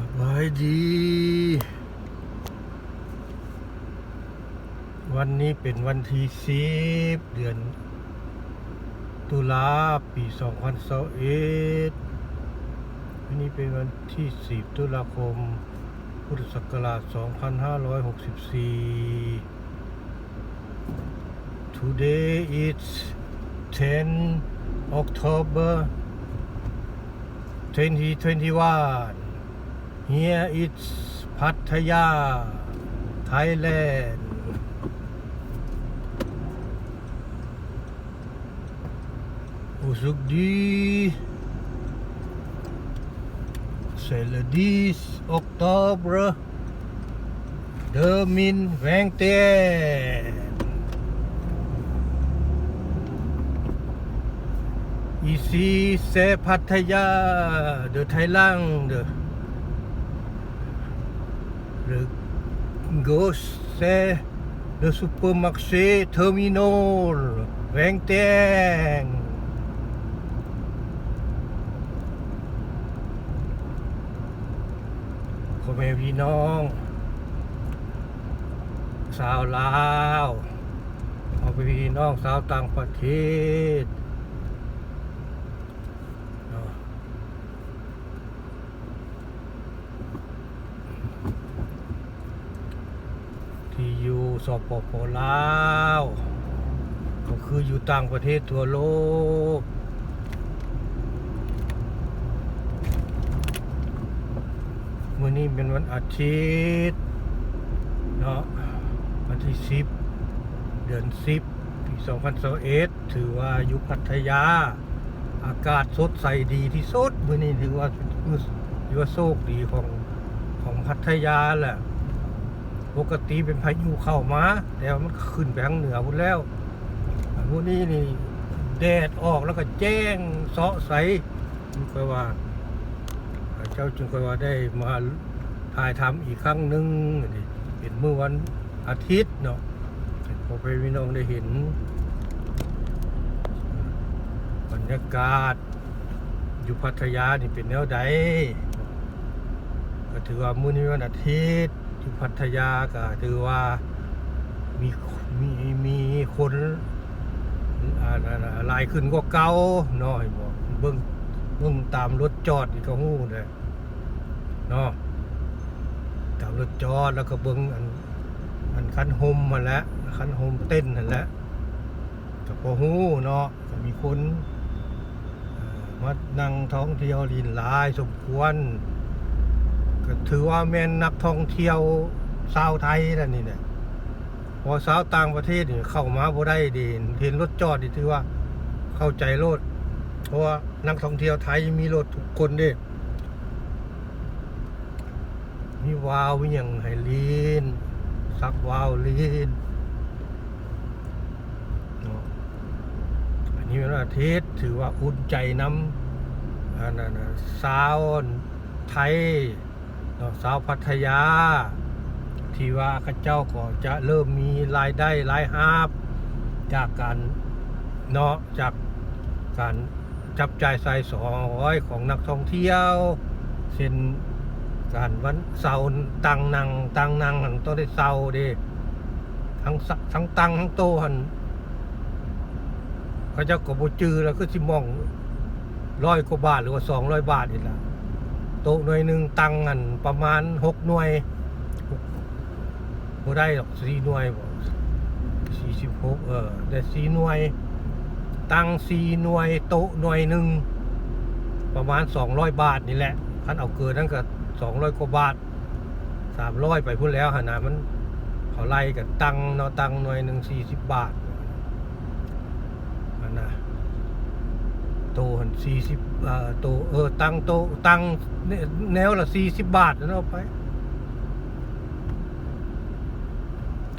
สบายดี วันนี้เป็นวันที่สิบเดือน ตุลาปี2021วันนี้เป็นวันที่10ตุลาคม พุทธศักราช2564 Today is 10 October 2021 Here is พัทยา Thailand รู้สึกดี C'est le 10 octobre 2021 Ici c'est Pattaya de Thaïlande. Le gauche c'est le supermarché Terminal แหวงแตงพ่อแม่พี่น้อง สาวลาวพ่อแม่พี่น้องสาวต่างประเทศ เนาะที่อยู่ สปปลาวก็คืออยู่ต่างประเทศทั่วโลกมื่อนี้เป็นวันอาทิตย์เนาะวันที่10เดือน10ปี2021ถือว่าอยู่พัทยา อากาศสดใสดีที่สุดมื่อนี้ถือว่าถือว่าโชคดีของของพัทยาแหละ ปกติเป็นพายุเข้ามา แต่ว่ามันขึ้นไปทางเหนือหมดแล้วมื่อนี้นี่แดดออกแล้วก็แจ้งเสาะใสจึงค่อยว่า เจ้าจึงค่อยว่าได้มาถ่ายทำอีกครั้งหนึ่งเป็นเมื่อวันอาทิตย์เนาะพอไปพี่น้องได้เห็น บรรยากาศ อยู่พัทยานี่เป็นแนวใดก็ถือว่ามื้อนี้วันอาทิตย์ พัทยาก็ถือว่ามีมีมีคนลายขึ้นกว่าเก่านาะให้บอกเบิ่งเบิ่งตามรถจอดก็ฮู้เลยเนาะตามรถจอดแล้วก็เบิ่งอันอันคันโฮมมาแล้วคันโฮมเต้นนั่นแหละก็พอฮู้เนาะก็มีคนมานั่งท่องเที่ยวลินลายสมควร ก็ถือว่าแม่นนักท่องเที่ยวชาวไทยนั่นนี่เนี่ยพอสาวต่างประเทศนี่เข้ามาบ่ได้ด่นเห็นรถจอดนี่ถือว่าเข้าใจรถเพราะว่านักท่องเที่ยวไทยมีรถทุกคนเด้มีวาวมีหยังให้ลีนซักวาวลีนอันนี้เป็นวันอาทิตย์ถือว่าอุ่นใจน้ำอันนั้นสาวไทย นาะสาวพัทยา ที่ว่าข้าเจ้าก็จะเริ่มมีรายได้รายหาบ จากการเนาะจากการจับจ่ายใส่สอยของนักท่องเที่ยวเช่นการวันเสาร์ตังนังตังนังหันต้องได้เสาร์ด้ทั้งสะทั้งตังทั้งโตหันเขาเจะกบจือแล้วก็สิมองร้อยกว่าบาทหรือว่าสองร้อยบาทนี่ละ โต๊ะหน่วยหนึ่งตังอันประมาณหกหน่วยบ่ได้หรอกสี่หน่วยสี่สิบหกเออแต่สี่หน่วย ตังสี่หน่วย โต๊ะหน่วยหนึ่งประมาณสองร้อยบาทนี่แหละคันเอาเกินนั่นก็สองร้อยกว่าบาทสามร้อยไปพุ่นแล้วหนนะมันเขาไล่กับตังเนาะตังหน่วยหนึ่งสี่สิบบาทอันนะ โตหันสี่สิบอ่อโตเออตังโตตังเน็แนวละสี่สิบบาทนะเอาไป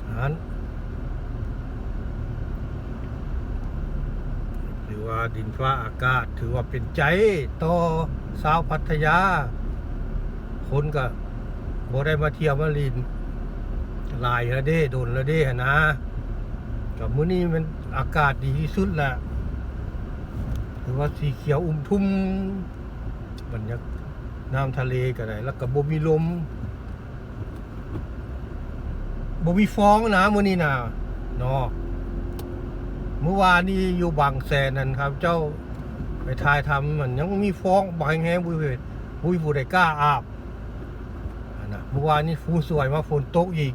อันถือว่าดินฟ้าอากาศ ถือว่าเป็นใจต่อสาวพัทยา คนก็บ่ได้มาเที่ยวมาลินหลายล้วเด้โดนล้วเด้หั่นนะกับมื้อนี้มันอากาศดีที่สุดแหละ ถือว่าสีเขียวอุ่มทุ่มบรรยากน้ำทะเลก็ได้แล้วก็บ่มีลมบ่มีฟ้องนะมื้อนี้น่ะเนาะเมื่อวานนี้อยู่บางแสนนั่นครับ เจ้าไปถ่ายทำมันยังมีฟ้องบางแฮงบุยเพชรบุยผู้ใดกล้าอาบนะเมื่อวานนี้ฟูสวยมาฝนตกอีก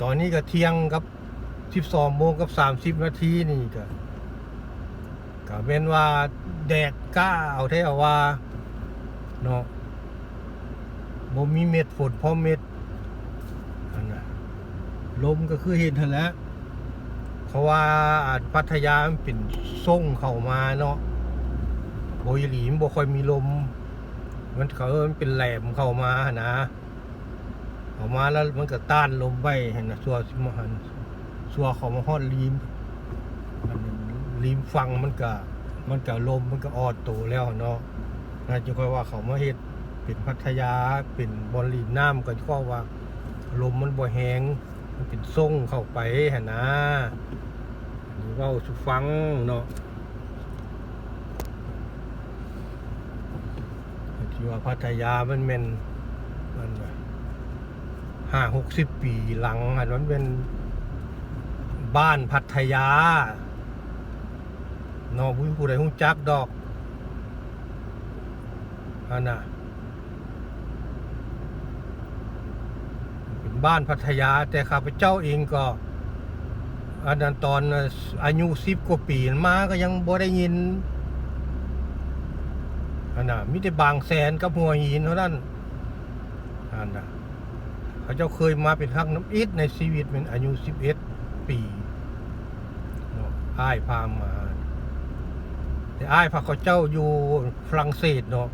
ตอนนี้ก็เที่ยงกับ 12โมงกับ 30 นาทีนี่ก็ ก็เป็นว่าแดดกล้าเอาแท้ว่าเนาะบ่มีเม็ดฝนพอเม็ดอันน่ะลมก็คือเห็นหั่นแล้วเพราะว่าอาจพัทยามันเป็นส่งเข้ามาเนาะโบยหลีมบ่ค่อยมีลม มันเขามันเป็นแหลมเข้ามานะเข้ามาแล้วมันก็ต้านลมไว้เห็นนะสัวสิมหันสัวเขามาฮอดลีม นั้นลีมฟังมันก็มันก็ลมมันก็ออนตัวแล้วเนาะน่าจะค่อยว่าเขามาเฮ็ดเป็นพัทยาเป็นบอลลีนน้ำก็ก็ว่า ลมมันบ่แหงมันเป็นส่งเข้าไปหนนะนนี้เว้าสุฟังเนาะที่ว่าพัทยามันเป็นมันห้าหกสิบปีหลังอันนั้นเป็นบ้านพัทยา นาะผู้ผู้ใดฮู้จักดอกอันน่ะเป็นบ้านพัทยา แต่ข้าพเจ้าเองก็อันนั้นตอนอายุสิบกว่าปีมาก็ยังบ่ได้ยินอันน่ะมิแต่บางแสนกับหัวหินเท่านั้นอันน่ะเขาเจ้าเคยมาเป็นครั้งน้ำอิดในชีวิตเป็นอายุสิบเอ็ดปีเนาะอ้ายพามา อ้ายพาเขาเจ้าอยู่ฝรั่งเศสเนาะ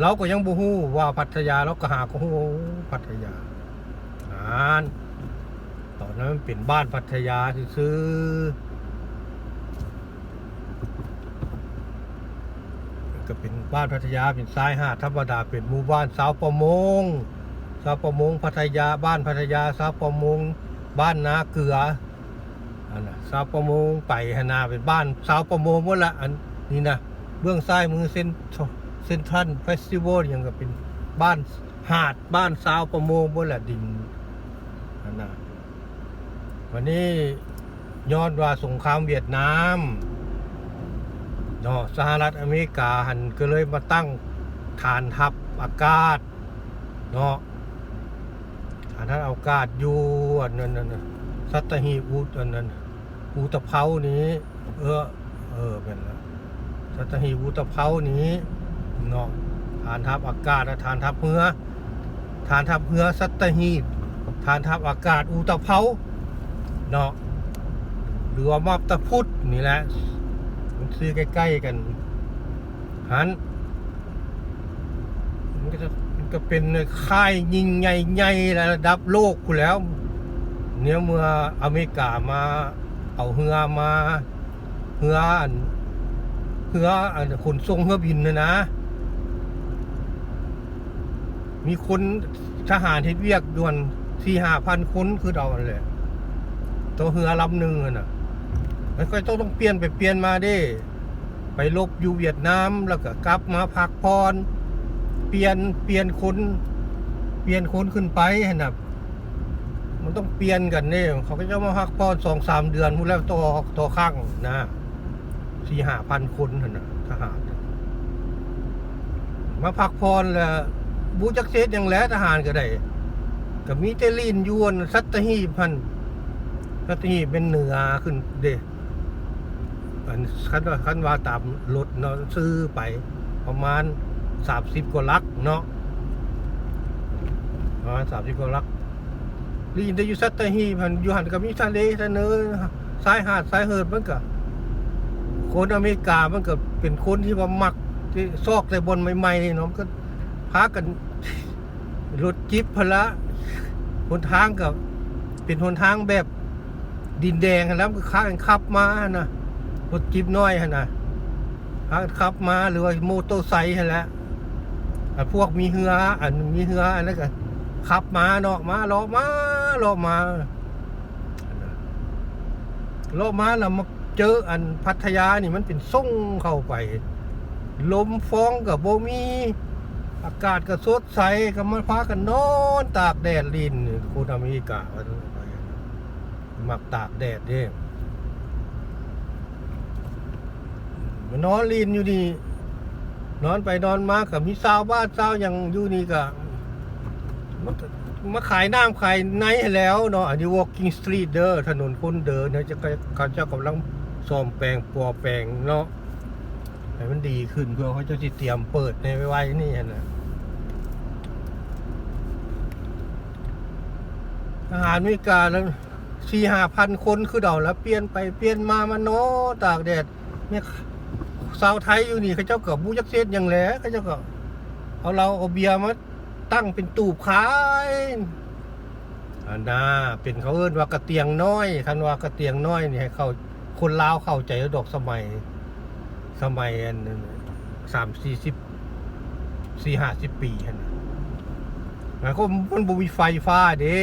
เราก็ยังบ่ฮู้ว่าพัทยาเราก็หาก็ฮู้พัทยานานตอนนั้นมันเป็นบ้านพัทยาซื้อก็เป็นบ้านพัทยาเป็นทรายหาดธรรมดาเป็นหมู่บ้านสาวประมงสาวประมงพัทยาบ้านพัทยาสาวประมง บ้านนาเกลืออันน่ะสาวประมงไปหนาเป็นบ้านสาวประมงหมดละอัน นี้นะเบื้องซ้ายมือเส้นเส้นทรันเฟสติวัลยังก็เป็นบ้านหาดบ้านสาวประมงบนแหละดินนั่นนะวันนี้ย้อนว่าสงครามเวียดนามเนาะสหรัฐอเมริกาหันก็เลยมาตั้งฐานทัพอากาศเนาะฐานทัพอากาศอยู่อันนั้นนั่นน่ะสัตหีบอูอันนั้นอูตะเภานี้ เออ เออเป็นละ สัตหีบอูตะเภานี้เนาะฐานทัพอากาศและฐานทัพเรือฐานทัพเรือสัตหีบฐานทัพอากาศอุตภเปาเนาะหรือว่ามาบตะพุธนี่แหละมันซื้อใกล้ๆกันหันมันก็จะมันก็เป็นค่ายยิงใหญ่ๆระดับโลกกูแล้ว เนี่ยเมื่ออเมริกามาเอาเรือมาเรืออัน เรืออันขนส่งเรือบินนะนะ มีคนทหารเฮ็ดเวียกด่วนสี่ห้าพันคนคือเราอันแหละตัวเรือลำหนึ่งอะน่ะมันก็ต้องต้องเปลี่ยนไปเปลี่ยนมาด้ไปลบอยู่เวียดนามแล้วก็กลับมาพักพรเปลี่ยนเปลี่ยนคนเปลี่ยนคนขึ้นไปเห็นะมันต้องเปลี่ยนกันเนี่ยเขาก็จะมาพักพรสองสามเดือนมูแล้วตัวตัวข้างนะ สี่ห้าพันคนเห็นนะทหาร มาพักพรแล้วบูจักเซตยังแล้วทหารก็ได้ก็มีเตลีนยวน สัตหีพันสัตหีเป็นเหนือขึ้นเด้อันคันว่าคันว่าตามรถเนาะซื้อไป ประมาณสามสิบกว่าลักเนาะประมาณสามสิบกว่าลักลีนได้อยู่สัตหีพันอยู่หันกับมีทะเลทะเนอสายหาดสายเหินมันก็ คนอเมริกามันก็เป็นคนที่ว่ามักที่ซอกแต่บนใหม่ๆนี่เนาะก็พากันรถจิ๊บพละหนทางกับเป็นหนทางแบบดินแดงแล้วก็ข้ากันขับมานะรถจิ๊บน้อยนะพากันขับมาหรือว่าโมโตไซค์ฮะแหล้วพวกมีเหืออันมีเหืออันนั้นก็ขับมาเนาะมาลาะมาลาะมาลาะมาแล้วมา เจออันพัทยานี่มันเป็นส่งเข้าไป ลมฟ้องกับโบมี อากาศก็สดใสก็มาพากันนอนตากแดดลินคนอเมริกาว่าไปมักตากแดดเด้มานอนลินอยู่นี่นอนไปนอนมากับมีสาวบ้านสาวยังอยู่นี่ก็มามาขายน้ำขายไนท์แล้วเนาะอันนี้ walking street เด้อถนนคนเดินเนี่ยจะเขาเจ้ากำลัง ซ่อมแปลงปัวแปลงเนาะให้มันดีขึ้นเพื่อเขาจะสิเตรียมเปิดในไว้ๆนี่นะทหารเมริกาแล้วสี่ห้าพันคนคือเดาแล้วเปลี่ยนไปเปลี่ยนมามาเนาะตากแดดเนี่ยสาวไทยอยู่นี่เขาเจ้าก็บูจักเซตอย่างแหล้วเขาเจ้าก็เอาเราเอาเบียร์มาตั้งเป็นตูบขายอันน่าเป็นเขาเอิ้นว่ากระเตียงน้อยคันว่ากระเตียงน้อยนี่ให้เขา คนลาวเข้าใจดอกสมัย สมัยอันสามสี่สิบสี่ห้าสิบปีนนะมันก็มันบ่มีไฟฟ้าเด้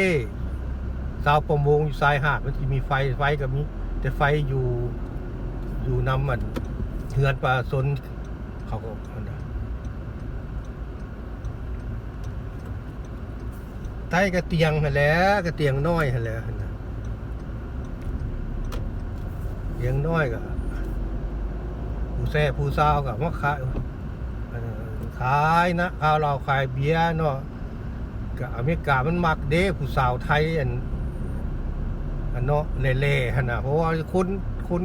สาวประมงอยู่ชายหาดมันจะมีไฟไฟก็มีแต่ไฟอยู่อยู่น้ำมันเฮือนปลาซนเขาก็อันนั้นใต้กระเตียงหันแล้วกระเตียงน้อยหันแล้วนะเตี ยังน้อยก็ผู้แซ่ผู้สาวก็มาขายอันนั้นขายนะข้าวเราขายเบียร์เนาะก็อเมริกามันมักเด้ผู้สาวไทยอันอันเนาะเล่ๆนะเพราะว่าคนคน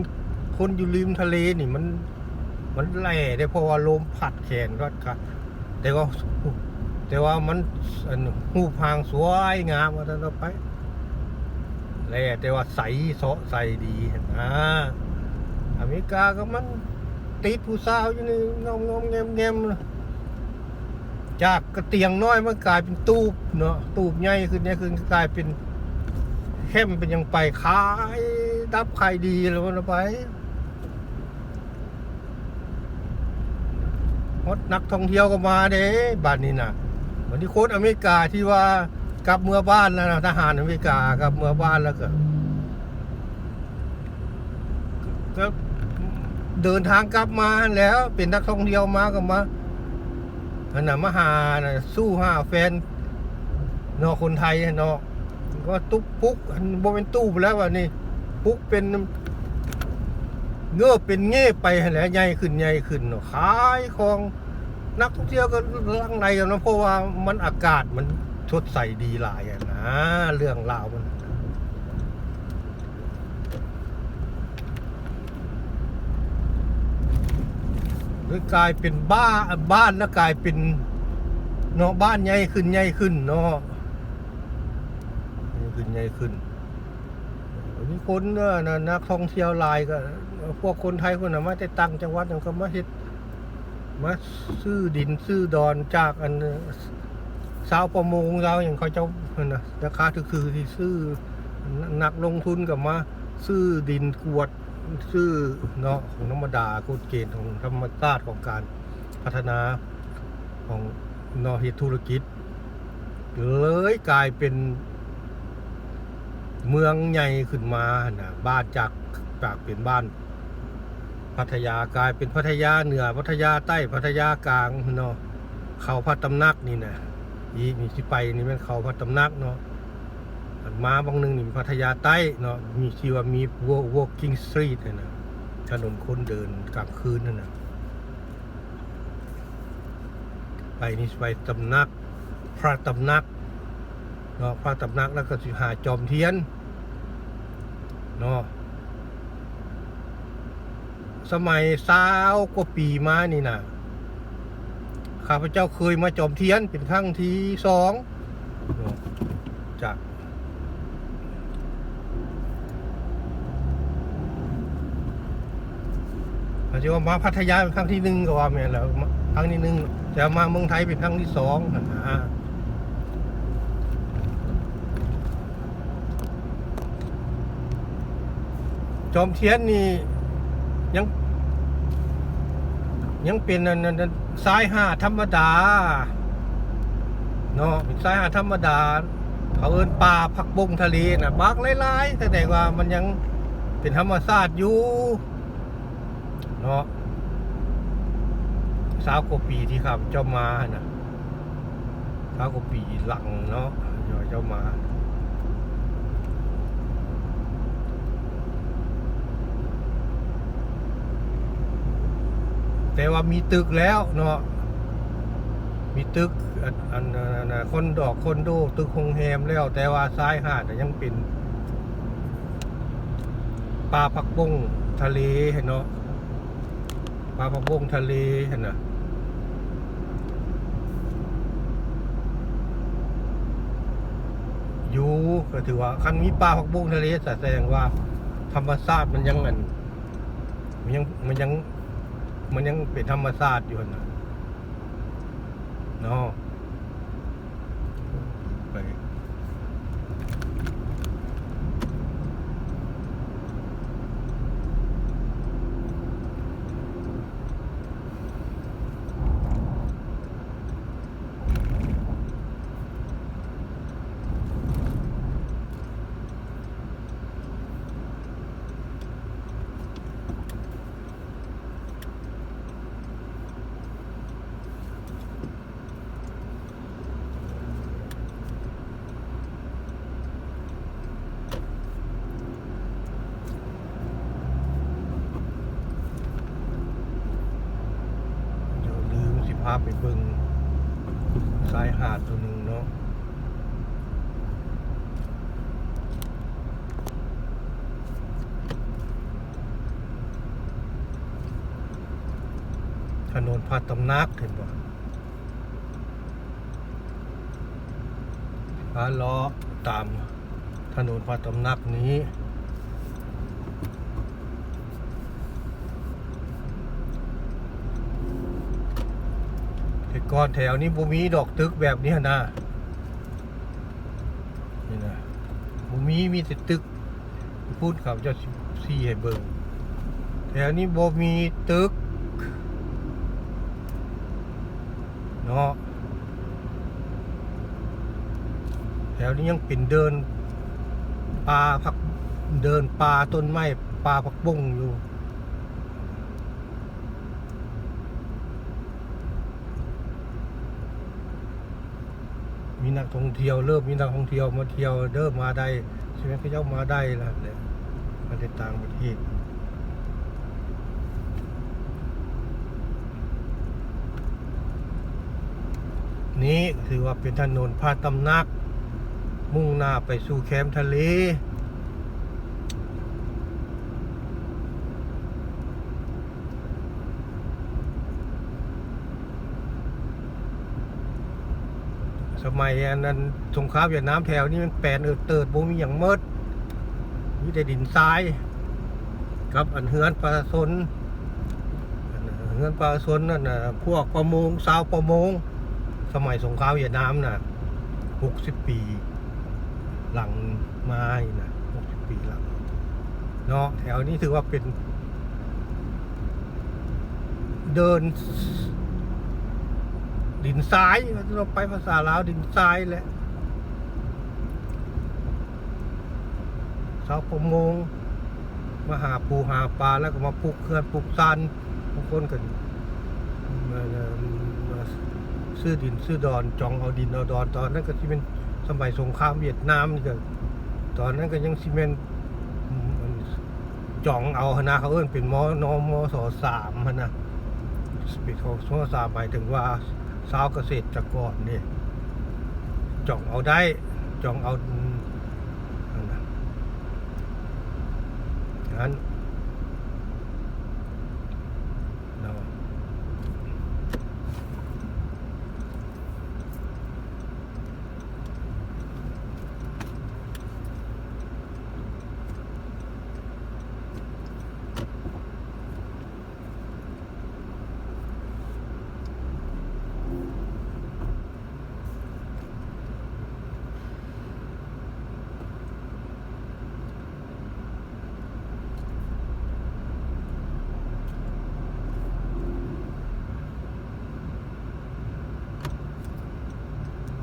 คนอยู่ริมทะเลนี่มัน มันแหล่ได้เพราะว่าลมพัดแขนก็ค่ะแต่ว่าแต่ว่ามันอันหูพางสวยงามว่าท่านเอาไป แหล่แต่ว่าใสเสาะใสดีนะอเมริกาก็มันติดผู้สาวอยู่นี่งอมงอมแงมแงมจากกระเตียงน้อยมันกลายเป็นตูบเนาะตูบใหญ่ขึ้นเนี่ยคือกลายเป็นเข้มเป็นยังไปขายดับขายดีแล้วมันไปฮอตนักท่องเที่ยวก็มาเด้บ้านนี้นะเหมือนที่โค้ชอเมริกาที่ว่า กลับเมื่อบ้านแล้วนะทหารอเมริกากลับเมื่อบ้านแล้วก็ก็เดินทางกลับมาแล้ว เป็นนักท่องเที่ยวมาก็มาอันน่ะมาหานะสู้หาแฟนนาะคนไทยเนาะก็ตุ๊กปุ๊กอันบ่เป็นตู้ไปแล้ววันนี้ปุ๊กเป็นเงือบเป็นเง่ไปแหละใหญ่ขึ้นใหญ่ขึ้นเนาะขายของนักท่องเที่ยวก็ลังไรกันนะเพราะว่ามันอากาศมัน ชดใส่ดีหลายอะนะ เรื่องราวมันเลยกลายเป็นบ้าบ้านแล้วกลายเป็นเนาะบ้านใหญ่ขึ้นใหญ่ขึ้นเนาะใหญ่ขึ้นใหญ่ขึ้นมีคนเนอะนักท่องเที่ยวลายก็ พวกคนไทยคนน่ะมาแต่ตั้งจังหวัดนั่นก็มาเฮ็ดมาซื้อดินซื้อดอนจากอัน สาวประมงเราอย่างเขาเจ้านั่นะราคาถือคือที่ซื้อนักลงทุนกับมาซื้อดินกวดซื้อเนาะของธรรมดากฎเกณฑ์ของธรรมชาติของการพัฒนาของนาะเฮ็ดธุรกิจ เลยกลายเป็นเมืองใหญ่ขึ้นมานะบ้านจากจากเป็นบ้าน พัทยากลายเป็นพัทยาเหนือพัทยาใต้พัทยากลางเนาะเขาพัดตำนักนี่นะ อีมีสิไปนี่เป็นเขาพัดตำหนักเนาะมาบางหนึงนี่พัทยาใต้เนาะมีชื่อว่ามี Wa- walking street นะนะถนนคนเดินกลางคืนนั่นนะไปนี่ไปตำหนัก พระตำหนักเนาะพระตำหนักแล้วก็สิหาจอมเทียนเนาะสมัยสาวกว่าปีมานี่นะ ข้าพเจ้าเคยมาจอมเทียนเป็นครั้งที่สองจากอาจจะว่ามาพัทยาเป็นครั้งที่หนึ่งก็ว่าแม่แล้วครั้งที่หนึ่งแต่มาเมืองไทยเป็นครั้งที่สองนะฮะจอมเทียนนี่ยัง ยังเป็นอันนั้นอันสายห้าธรรมดาเนาะเป็นสายห้าธรรมดาเขาเอินป่าผักบงทะเลนะบากหลายๆแต่แต่ว่ามันยังเป็นธรรมชาติอยู่เนาะสาวกว่าปีที่ครับเจ้ามานะเขาก็ปีหลังเนาะยวเจ้ามา แต่ว่ามีตึกแล้วเนาะมีตึกอันนคนดอกคนโดตึกโรงแรมแล้ว แต่ว่าซ้ายหาดน่ยังเป็นปลาผักบุ้งทะเลเห็นเนาะปลาผักบุ้งทะเลเห็นนะอยู่ก็ถือว่าคันมีปลาผักบุ้งทะเลแสดงว่า ธรรมชาติมันยังอันมันยังมันยัง มันยังเป็นธรรมชาติอยู่นะเนาะไปเดี๋ยวลืมสิพาไปเบิ่งสายหาดตัวหนึ่งเนาะ ถนนพาตำนักเห็นบ่พาล้อตามถนนพาตำนักนี้แต่ก่อนแถวนี้บ่มีดอกตึกแบบนี้นะนี่นะบ่มีมีแต่ตึกพูดกับเจ้าซีให้เบิ่งแถวนี้บ่มีตึก เนาะแถวนี้ยังเป็นเดินป่าผักเดินป่าต้นไม้ป่าผักบุ้งอยู่มีนักท่องเที่ยวเริ่มมีนักท่องเที่ยวมาเที่ยวเริ่มมาได้ใช่ไหมเขาเจ้ามาได้ล้วเนี่ยมาในต่างประเทศ นี้ถือว่าเป็นถนนพาตำนัก มุ่งหน้าไปสู่แคมป์ทะเล สมัยอันนั้นสงครามเวียดนามแถวนี้มันแปลนเออเติดบ่มีอย่างเมิดมีแต่ดินทรายกับอันเฮือนปลาสนเฮือนปลาสนนั่นน่ะพวกประมงสาวประมง สมัยสงครามเวียดนามน่ะหกสิบปี หลังมาอีกนะหกสิบปีหลังเนาะแถวนี้ถือว่าเป็น เดิน ดินทรายเราไปภาษาลาวดินทรายแหละชาวประมงมาหาปูหาปลาแล้วก็มาปลูกเขื่อนปลูกซันบางคนกัน ซื้อดินซื้อดอนจองเอาดินเอาดอนตอนนั้นก็ที่เป็นสมัยสงครามเวียดนามนี่ก็ตอนนั้นก็ยังซีเมนต์อืมจองเอาหนะเขาเอิ้นเป็นมอนอมอสอสามหนะสปีดของสมสามหมายถึงว่าสาวเกษตรกรนี่ยจ่องเอาได้จ่องเอาอันนั้น